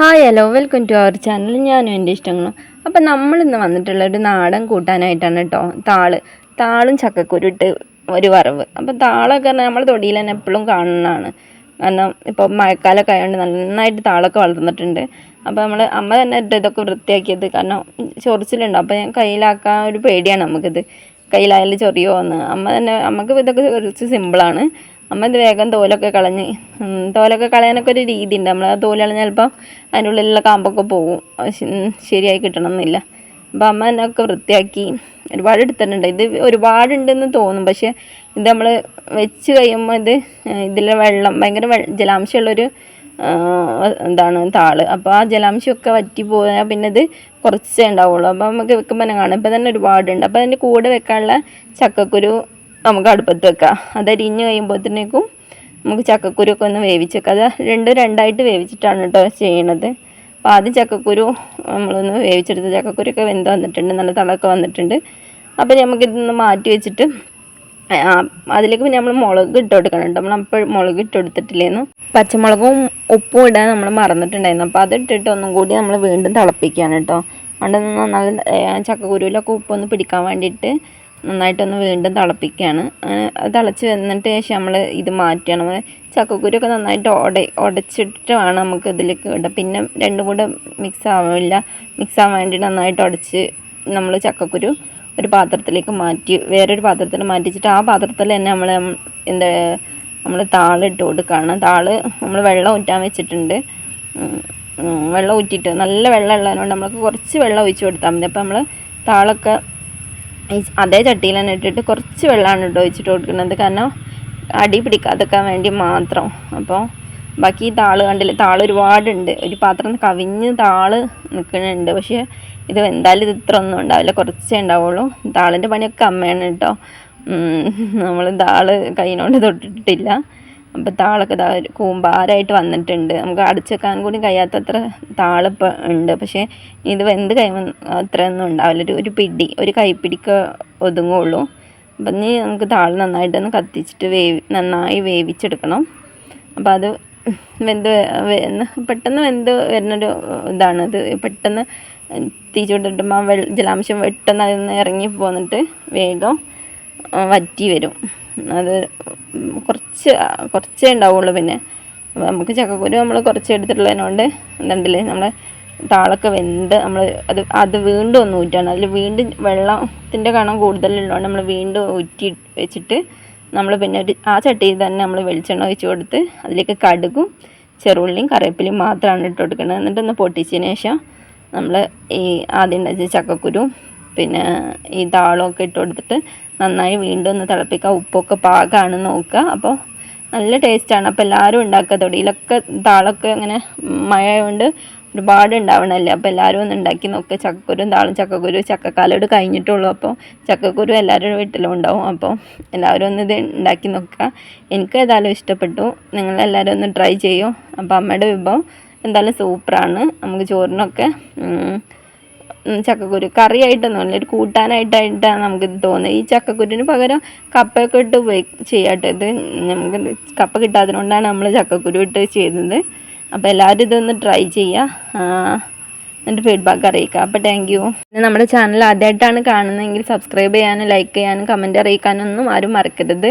Hi hello welcome to our channel ഞാനും എന്റെ ഇഷ്ടങ്ങളും. അപ്പം നമ്മളിന്ന് വന്നിട്ടുള്ള ഒരു നാടൻ കൂട്ടാനായിട്ടാണ് കേട്ടോ താൾ. താളും ചക്കക്കുരുട്ട് ഒരു വറവ്. അപ്പം താളൊക്കെ പറഞ്ഞാൽ നമ്മൾ തൊടിയിൽ തന്നെ എപ്പോഴും കാണുന്നതാണ്. കാരണം ഇപ്പോൾ മഴക്കാലമൊക്കെ ആയതുകൊണ്ട് നന്നായിട്ട് താളൊക്കെ വളർന്നിട്ടുണ്ട്. അപ്പോൾ നമ്മൾ അമ്മ തന്നെ ഇതൊക്കെ വൃത്തിയാക്കിയത്. കാരണം ചൊറിച്ചിലുണ്ട്. അപ്പോൾ ഞാൻ കയ്യിലാക്കാൻ ഒരു പേടിയാണ് നമുക്കിത്. കയ്യിലായാലും ചൊറിയോ എന്ന്. അമ്മ തന്നെ നമുക്ക് ഇതൊക്കെ കുറച്ച് സിമ്പിളാണ് അമ്മ ഇത് വേഗം തോലൊക്കെ കളഞ്ഞ് തോലൊക്കെ കളയാനൊക്കെ ഒരു രീതി ഉണ്ട് നമ്മൾ ആ തോൽ കളഞ്ഞാൽ ചിലപ്പം അതിന്റെ ഉള്ളിലുള്ള കാമ്പൊക്കെ പോകും ശരിയായി കിട്ടണമെന്നില്ല അപ്പോൾ അമ്മ എന്നൊക്കെ വൃത്തിയാക്കി ഒരുപാട് എടുത്തിട്ടുണ്ട്. ഇത് ഒരുപാടുണ്ടെന്ന് തോന്നും. പക്ഷേ ഇത് നമ്മൾ വെച്ച് കഴിയുമ്പോൾ ഇത് ഇതിലെ വെള്ളം ഭയങ്കര ജലാംശമുള്ളൊരു എന്താണ് താൾ. അപ്പോൾ ആ ജലാംശമൊക്കെ വറ്റി പോയാൽ പിന്നെ ഇത് കുറച്ചേ ഉണ്ടാവുള്ളൂ. അപ്പോൾ നമുക്ക് വെക്കുമ്പോൾ തന്നെ കാണാം. ഇപ്പം തന്നെ ഒരുപാടുണ്ട്. അപ്പോൾ അതിന്റെ കൂടെ വെക്കാനുള്ള ചക്കക്കുരു നമുക്ക് അടുപ്പത്ത് വെക്കാം. അത് അരിഞ്ഞ് കഴിയുമ്പോഴത്തേക്കും നമുക്ക് ചക്കക്കുരു ഒക്കെ ഒന്ന് വേവിച്ചേക്കാം അത് രണ്ടും രണ്ടായിട്ട് വേവിച്ചിട്ടാണ് കേട്ടോ ചെയ്യണത്. അപ്പോൾ ആദ്യം ചക്കക്കുരു നമ്മളൊന്ന് വേവിച്ചെടുത്ത് ചക്കക്കുരു ഒക്കെ വെന്ത് വന്നിട്ടുണ്ട്. നല്ല തളമൊക്കെ വന്നിട്ടുണ്ട്. അപ്പോൾ നമുക്കിതൊന്ന് മാറ്റി വെച്ചിട്ട് അതിലേക്ക് പിന്നെ നമ്മൾ മുളക് ഇട്ട് കൊടുക്കണം കേട്ടോ. നമ്മൾ അപ്പോൾ മുളക് ഇട്ട് കൊടുത്തിട്ടില്ലായിരുന്നു പച്ചമുളകും ഉപ്പും ഇടാൻ നമ്മൾ മറന്നിട്ടുണ്ടായിരുന്നു. അപ്പോൾ അത് ഇട്ടിട്ട് ഒന്നും കൂടി നമ്മൾ വീണ്ടും തിളപ്പിക്കുകയാണ് കേട്ടോ. അതുകൊണ്ട് നന്നായി ചക്കക്കുരുവിലൊക്കെ ഉപ്പൊന്ന് പിടിക്കാൻ വേണ്ടിയിട്ട് നന്നായിട്ടൊന്ന് വീണ്ടും തിളപ്പിക്കുകയാണ്. തിളച്ച് വന്നിട്ട് ശേഷം നമ്മൾ ഇത് മാറ്റണം ചക്കക്കുരൊക്കെ നന്നായിട്ട് ഉട ഉടച്ചിട്ട് വേണം നമുക്ക് ഇതിലേക്ക് ഇടാം പിന്നെ രണ്ടും കൂടെ മിക്സ് ആവില്ല. മിക്സ് ആവാൻ വേണ്ടി നന്നായിട്ട് ഉടച്ച് നമ്മൾ ചക്കക്കുരു ഒരു പാത്രത്തിലേക്ക് മാറ്റി വേറൊരു പാത്രത്തിൽ മാറ്റിച്ചിട്ട് ആ പാത്രത്തിൽ തന്നെ നമ്മൾ എന്താ നമ്മൾ താളിട്ട് കൊടുക്കുകയാണ്. താൾ നമ്മൾ വെള്ളം ഊറ്റാൻ വെച്ചിട്ടുണ്ട്. വെള്ളം ഊറ്റിയിട്ട് നല്ല വെള്ളം ഉള്ളതുകൊണ്ട് നമ്മൾക്ക് കുറച്ച് വെള്ളം ഒഴിച്ച് കൊടുത്താൽ മതി. അപ്പോൾ നമ്മൾ താളൊക്കെ അതേ ചട്ടിയിൽ തന്നെ ഇട്ടിട്ട് കുറച്ച് വെള്ളമാണ് കേട്ടോ ഒഴിച്ചിട്ട് കൊടുക്കുന്നത്. കാരണം അടി പിടിക്കാതെക്കാൻ വേണ്ടി മാത്രം. അപ്പോൾ ബാക്കി താൾ കണ്ടില്ല? താൾ ഒരുപാടുണ്ട്. ഒരു പാത്രം കവിഞ്ഞ് താൾ നിൽക്കുന്നുണ്ട്. പക്ഷേ ഇത് എന്തായാലും ഇത് ഇത്ര ഒന്നും ഉണ്ടാവില്ല. കുറച്ചേ ഉണ്ടാവുള്ളൂ. താളിന്റെ പണിയൊക്കെ അമ്മയാണ് കേട്ടോ. നമ്മൾ താൾ കൈയിനോണ്ട് തൊട്ടിട്ടില്ല അപ്പോൾ താളൊക്കെ ഇതാ കൂമ്പാരായിട്ട് വന്നിട്ടുണ്ട്. നമുക്ക് അടച്ചെക്കാൻ കൂടി കഴിയാത്തത്ര താളിപ്പോൾ ഉണ്ട്. പക്ഷേ ഇത് വെന്ത് കഴിയുമ്പോൾ അത്രയൊന്നും ഉണ്ടാവില്ല. ഒരു ഒരു പിടി ഒരു കൈപ്പിടിക്ക് ഒതുങ്ങുള്ളൂ. അപ്പം ഇനി നമുക്ക് താൾ നന്നായിട്ടൊന്ന് കത്തിച്ചിട്ട് വേവി നന്നായി വേവിച്ചെടുക്കണം. അപ്പോൾ അത് വെന്ത് പെട്ടെന്ന് വെന്ത് വരുന്നൊരു ഇതാണ്. അത് പെട്ടെന്ന് തീ ചൂടിട്ടുമ്പോൾ ആ വെള്ള ജലാംശം പെട്ടെന്ന് അതിൽ നിന്ന് ഇറങ്ങി പോന്നിട്ട് വേഗം വറ്റി വരും. അത് കുറച്ച് കുറച്ചേ ഉണ്ടാവുള്ളൂ പിന്നെ. നമുക്ക് ചക്കക്കുരു നമ്മൾ കുറച്ച് എടുത്തിട്ടുള്ളതിനോണ്ട് എന്തുണ്ടല്ലേ നമ്മൾ താളൊക്കെ വെന്ത് നമ്മൾ അത് അത് വീണ്ടും ഒന്ന് ഊറ്റാണ് അതിൽ വീണ്ടും വെള്ളത്തിന്റെ കണം കൂടുതലുള്ളതുകൊണ്ട് നമ്മൾ വീണ്ടും ഊറ്റി വെച്ചിട്ട് നമ്മൾ പിന്നെ ഒരു ആ ചട്ടിയിൽ തന്നെ നമ്മൾ വെളിച്ചെണ്ണ ഒഴിച്ച് കൊടുത്ത് അതിലേക്ക് കടുകും ചെറുള്ളിയും കറിവേപ്പിലയും മാത്രമാണ് ഇട്ട് കൊടുക്കുന്നത്. എന്നിട്ടൊന്ന് പൊട്ടിച്ചതിന് ശേഷം നമ്മൾ ഈ ആദ്യം ഉണ്ടാക്കിയ ചക്കക്കുരു പിന്നെ ഈ താളമൊക്കെ ഇട്ട് കൊടുത്തിട്ട് നന്നായി വീണ്ടും ഒന്ന് തിളപ്പിക്കുക. ഉപ്പൊക്കെ പാകമാണ് നോക്കുക. അപ്പോൾ നല്ല ടേസ്റ്റാണ് അപ്പോൾ എല്ലാവരും ഉണ്ടാക്കുക. തൊടിയിലൊക്കെ താളൊക്കെ അങ്ങനെ മഴ കൊണ്ട് ഒരുപാട് ഉണ്ടാവണമല്ലേ? അപ്പോൾ എല്ലാവരും ഒന്ന് ഉണ്ടാക്കി നോക്കുക ചക്കക്കുരും താളും ചക്കക്കുരു ചക്കക്കാലോട് കഴിഞ്ഞിട്ടുള്ളൂ. അപ്പോൾ ചക്കക്കുരു എല്ലാവരുടെ വീട്ടിലും ഉണ്ടാവും. അപ്പോൾ എല്ലാവരും ഒന്ന് ഇത് ഉണ്ടാക്കി നോക്കുക. എനിക്ക് ഏതായാലും ഇഷ്ടപ്പെട്ടു. നിങ്ങളെല്ലാവരും ഒന്ന് ട്രൈ ചെയ്യൂ. അപ്പോൾ അമ്മയുടെ വിഭവം എന്തായാലും സൂപ്പറാണ് നമുക്ക് ചോറിനൊക്കെ ചക്കക്കുരു. കറിയായിട്ടൊന്നുമല്ല ഒരു കൂട്ടാനായിട്ടായിട്ടാണ് നമുക്കിത് തോന്നുന്നത്. ഈ ചക്കക്കുരുവിന് പകരം കപ്പയൊക്കെ ഇട്ട് ഉപയോഗി ചെയ്യാട്ടോ. ഇത് നമുക്ക് കപ്പ കിട്ടാത്തതുകൊണ്ടാണ് നമ്മൾ ചക്കക്കുരു ഇട്ട് ചെയ്തത്. അപ്പോൾ എല്ലാവരും ഇതൊന്ന് ട്രൈ ചെയ്യുക എന്നിട്ട് ഫീഡ്ബാക്ക് അറിയിക്കുക അപ്പോൾ താങ്ക് യു പിന്നെ നമ്മുടെ ചാനൽ ആദ്യമായിട്ടാണ് കാണുന്നതെങ്കിൽ സബ്സ്ക്രൈബ് ചെയ്യാനും ലൈക്ക് ചെയ്യാനും കമന്റ് അറിയിക്കാനൊന്നും ആരും മറക്കരുത്.